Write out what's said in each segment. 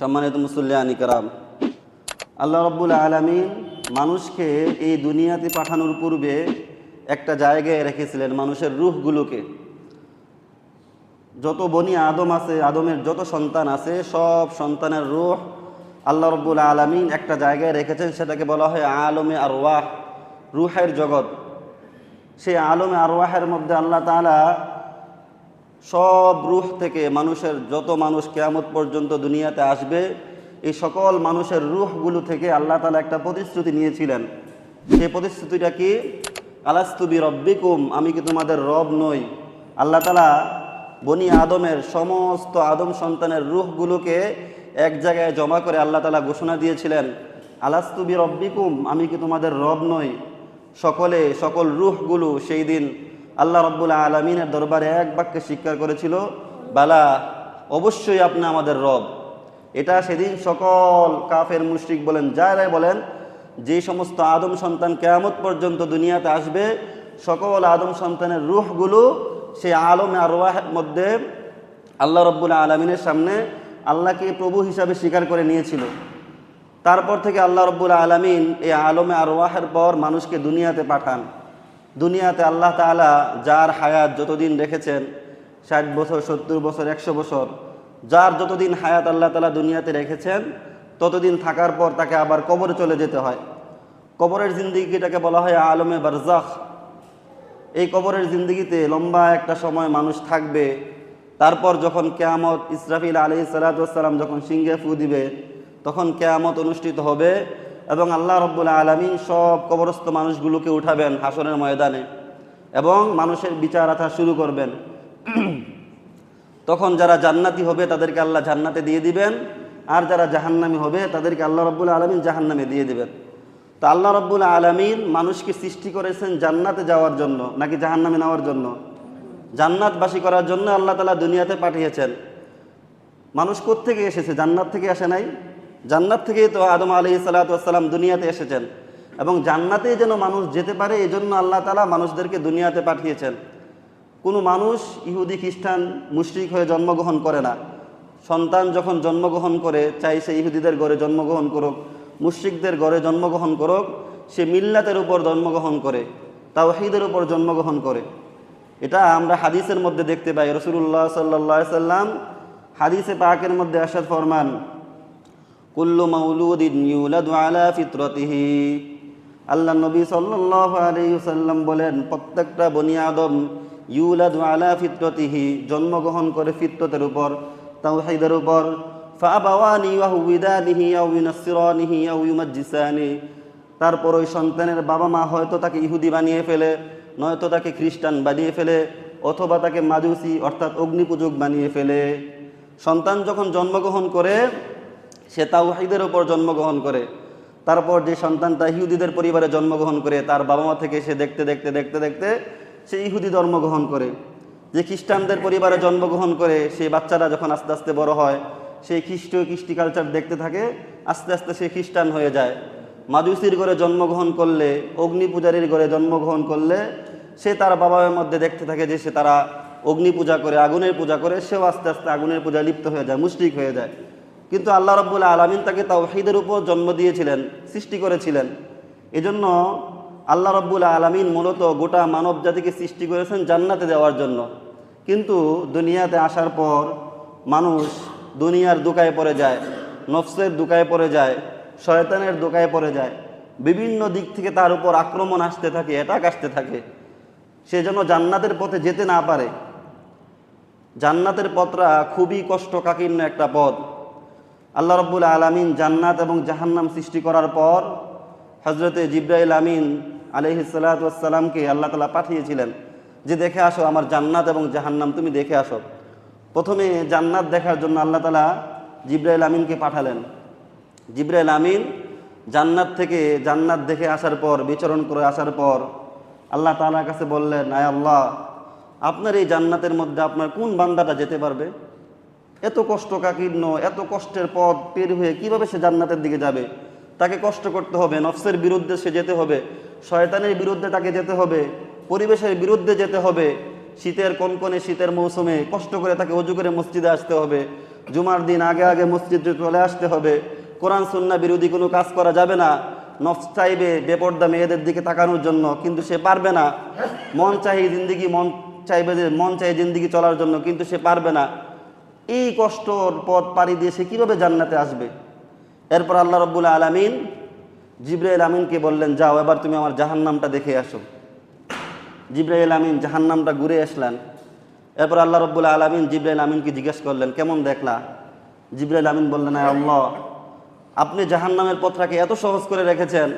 সম্মানিত মুসল্লিয়ানি কারাম, আল্লাহ রব্বুল আলমিন মানুষকে এই দুনিয়াতে পাঠানোর পূর্বে একটা জায়গায় রেখেছিলেন মানুষের রুহগুলোকে। যত বনি আদম আছে, আদমের যত সন্তান আছে, সব সন্তানের রুহ আল্লাহ রব্বুল আলমিন একটা জায়গায় রেখেছেন, সেটাকে বলা হয় আলমে আরওয়াহ, রুহের জগৎ। সেই আলমে আরওয়াহের মধ্যে আল্লাহ তাআলা সব রুহ থেকে মানুষের যত মানুষ কেয়ামত পর্যন্ত দুনিয়াতে আসবে, এই সকল মানুষের রুহগুলো থেকে আল্লাহ তালা একটা প্রতিশ্রুতি নিয়েছিলেন। সেই প্রতিশ্রুতিটা কি? আলাস্তুবি রব্বিকুম আমি কি তোমাদের রব নই? আল্লাহ তালা বনি আদমের সমস্ত আদম সন্তানের রুহগুলোকে এক জায়গায় জমা করে আল্লাহ তালা ঘোষণা দিয়েছিলেন আলাস্তুবি রব্বিকুম আমি কি তোমাদের রব নই? সকলে, সকল রুহগুলো সেই দিন আল্লাহ রব্বুল আলমিনের দরবারে এক বাক্যে স্বীকার করেছিল, বালা, অবশ্যই আপনি আমাদের রব। এটা সেদিন সকল কাফের মুশরিক বলেন, যারাই বলেন, যে সমস্ত আদম সন্তান কেয়ামত পর্যন্ত দুনিয়াতে আসবে, সকল আদম সন্তানের রুহগুলো সেই আলমে আরওয়াহের মধ্যে আল্লাহ রব্বুল আলমিনের সামনে আল্লাহকে প্রভু হিসাবে স্বীকার করে নিয়েছিল। তারপর থেকে আল্লাহ রব্বুল আলমিন এই আলমে আরওয়াহের পর মানুষকে দুনিয়াতে পাঠান। দুনিয়াতে আল্লাহ তাআলা যার হায়াত যতদিন রেখেছেন, ষাট বছর, সত্তর বছর, একশো বছর, যার যতদিন হায়াত আল্লাহ তালা দুনিয়াতে রেখেছেন, ততদিন থাকার পর তাকে আবার কবরে চলে যেতে হয়। কবরের জিন্দিগিটাকে বলা হয় আলমে বারজাখ। এই কবরের জিন্দগিতে লম্বা একটা সময় মানুষ থাকবে। তারপর যখন কেয়ামত, ইসরাফিল আলী সালাতাম যখন সিংহে ফু দিবে, তখন কেয়ামত অনুষ্ঠিত হবে। এবং আল্লাহ রব্বুল আলমিন সব কবরস্থ মানুষগুলোকে উঠাবেন হাসনের ময়দানে এবং মানুষের বিচার আথা শুরু করবেন। তখন যারা জান্নাতি হবে তাদেরকে আল্লাহ জান্নাতে দিয়ে দিবেন, আর যারা জাহান্নামি হবে তাদেরকে আল্লাহ রব্বুল আলমিন জাহান্নামে দিয়ে দিবেন। তো আল্লাহ রব্বুল আলমিন মানুষকে সৃষ্টি করেছেন জান্নাতে যাওয়ার জন্য, নাকি জাহান্নামে নেওয়ার জন্য? জান্নাতবাসী করার জন্য আল্লাহ তালা দুনিয়াতে পাঠিয়েছেন। মানুষ থেকে এসেছে? জান্নাত থেকে আসে নাই? জান্নাত থেকেই তো আদম আলী সালাতাম দুনিয়াতে এসেছেন এবং জান্নাতেই যেন মানুষ যেতে পারে এই জন্য আল্লাহ তালা মানুষদেরকে দুনিয়াতে পাঠিয়েছেন। কোনো মানুষ ইহুদি, খ্রিস্টান, মুশরিক হয়ে জন্মগ্রহণ করে না। সন্তান যখন জন্মগ্রহণ করে, চাই সে ইহুদিদের ঘরে জন্মগ্রহণ করুক, মুশরিকদের ঘরে জন্মগ্রহণ করুক, সে মিল্লাতের উপর জন্মগ্রহণ করে, তাওহিদের উপর জন্মগ্রহণ করে। এটা আমরা হাদিসের মধ্যে দেখতে পাই। রসুল্লাহ সাল্লাহ সাল্লাম হাদিসে পাকের মধ্যে আসাদ ফরমান কুল্লু মাউলুদিন ইউলাদু আলা ফিতরতিহি। আল্লাহ নবী সাল্লাল্লাহু আলাইহি সাল্লাম বলেন, প্রত্যেকটা বনি আদম ইউলাদু আলা ফিতরতিহি, জন্মগ্রহণ করে ফিতরতের উপর, তাওহীদের উপর। ফাবাওয়ানি ওয়া হুবিদানিহি আও ইউনাসসিরানিহি আও ইউমাজ্জিসানি। তারপর ওই সন্তানের বাবা মা হয়তো তাকে ইহুদি বানিয়ে ফেলে, নয়তো তাকে খ্রিস্টান বানিয়ে ফেলে, অথবা তাকে মাজুসি অর্থাৎ অগ্নিপূজক বানিয়ে ফেলে। সন্তান যখন জন্মগ্রহণ করে সে তাওহিদের ওপর জন্মগ্রহণ করে। তারপর যে সন্তানটা ইহুদিদের পরিবারে জন্মগ্রহণ করে, তার বাবা মা থেকে সে দেখতে দেখতে দেখতে দেখতে সে ইহুদি ধর্ম গ্রহণ করে। যে খ্রিস্টানদের পরিবারে জন্মগ্রহণ করে, সেই বাচ্চারা যখন আস্তে আস্তে বড় হয়, সেই খ্রিস্টীয় কৃষ্টি কালচার দেখতে থাকে, আস্তে আস্তে সে খ্রিস্টান হয়ে যায়। মাজুসির ঘরে জন্মগ্রহণ করলে, অগ্নি পূজারীর ঘরে জন্মগ্রহণ করলে, সে তার বাবার মধ্যে দেখতে থাকে যে সে তারা অগ্নি পূজা করে, আগুনের পূজা করে, সেও আস্তে আস্তে আগুনের পূজায় লিপ্ত হয়ে যায়, মুশরিক হয়ে যায়। কিন্তু আল্লাহ রব্বুল আলমিন তাকে তাওহিদের উপর জন্ম দিয়েছিলেন, সৃষ্টি করেছিলেন। এজন্য আল্লাহ রব্বুল আলমিন মূলত গোটা মানব জাতিকে সৃষ্টি করেছেন জান্নাতে দেওয়ার জন্য। কিন্তু দুনিয়াতে আসার পর মানুষ দুনিয়ার দোকায় পড়ে যায়, নফসের দোকায় পড়ে যায়, শয়তানের দোকায় পড়ে যায়। বিভিন্ন দিক থেকে তার উপর আক্রমণ আসতে থাকে অ্যাটাক আসতে থাকে। সে যেন জান্নাতের পথে যেতে না পারে। জান্নাতের পথটা খুবই কষ্টকাকীর্ণ একটা পথ। আল্লাহ রব্বুল আলমিন জান্নাত এবং জাহান্নাম সৃষ্টি করার পর হজরতে জিব্রাইল আমিন আলহিসাল্লাতামকে আল্লাহ তালা পাঠিয়েছিলেন যে দেখে আসো আমার জান্নাত এবং জাহান্নাম, তুমি দেখে আসো। প্রথমে জান্নাত দেখার জন্য আল্লাহ তালা জিব্রাইল আমিনকে পাঠালেন। জিব্রাইল আমিন জান্নাত থেকে জান্নাত দেখে আসার পর, বিচরণ করে আসার পর আল্লাহ তালার কাছে বললেন, আয় আল্লাহ, আপনার এই জান্নাতের মধ্যে আপনার কোন বান্দাটা যেতে পারবে? এত কষ্টকাকীর্ণ এত কষ্টের পথ পের হয়ে কীভাবে সে জান্নাতের দিকে যাবে? তাকে কষ্ট করতে হবে, নফসের বিরুদ্ধে সে যেতে হবে, শয়তানের বিরুদ্ধে তাকে যেতে হবে, পরিবেশের বিরুদ্ধে যেতে হবে, শীতের কনকনে শীতের মৌসুমে কষ্ট করে তাকে অজু করে মসজিদে আসতে হবে, জুমার দিন আগে আগে মসজিদে চলে আসতে হবে, কোরআন সুন্না বিরোধী কোনো কাজ করা যাবে না, নফস চাইবে বেপর্দা মেয়েদের দিকে তাকানোর জন্য, কিন্তু সে পারবে না। মন চাই জিন্দিগি, মন চাইবে যে, মন চাই জিন্দিগি চলার জন্য, কিন্তু সে পারবে না। এই কষ্টর পথ পাড়ি দিয়ে সে কীভাবে জান্নাতে আসবে? এরপর আল্লাহ রব্বুল আলমিন জিব্রাইল আমিনকে বললেন, যাও, এবার তুমি আমার জাহান্নামটা দেখে আসো। জিব্রাইল আমিন জাহান্নামটা ঘুরে আসলেন। এরপর আল্লাহ রব্বুল আলমিন জিব্রাইল আমিনকে জিজ্ঞেস করলেন, কেমন দেখলা? জিব্রাইল আমিন বললেন, "আয় আল্লাহ, আপনি জাহান্নামের পথটাকে এত সহজ করে রেখেছেন,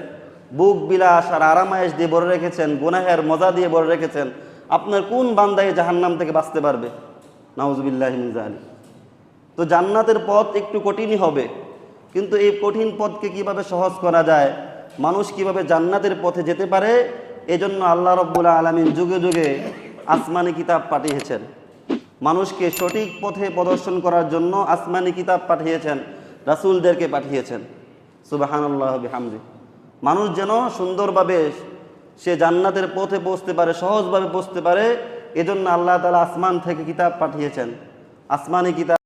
বুক বিলাস আর আরামায়েশ দিয়ে ভরে রেখেছেন, গুনাহের মজা দিয়ে ভরে রেখেছেন, আপনার কোন বান্দায় জাহান্নাম থেকে বাঁচতে পারবে? নাউজবিল্লাহ আলী তো জান্নাতের পথ একটু কঠিনই হবে। কিন্তু এই কঠিন পথকে কীভাবে সহজ করা যায়? মানুষ কীভাবে জান্নাতের পথে যেতে পারে? এজন্য আল্লাহ রব্বুল আলমিন যুগে যুগে আসমানি কিতাব পাঠিয়েছেন। মানুষকে সঠিক পথে প্রদর্শন করার জন্য আসমানি কিতাব পাঠিয়েছেন, রাসূলদেরকে পাঠিয়েছেন। সুবাহানুল্লাহ হামদি মানুষ যেন সুন্দরভাবে সে জান্নাতের পথে পৌঁছতে পারে, সহজভাবে পৌঁছতে পারে, এজন্য আল্লাহ তালা আসমান থেকে কিতাব পাঠিয়েছেন। আসমানি কিতাব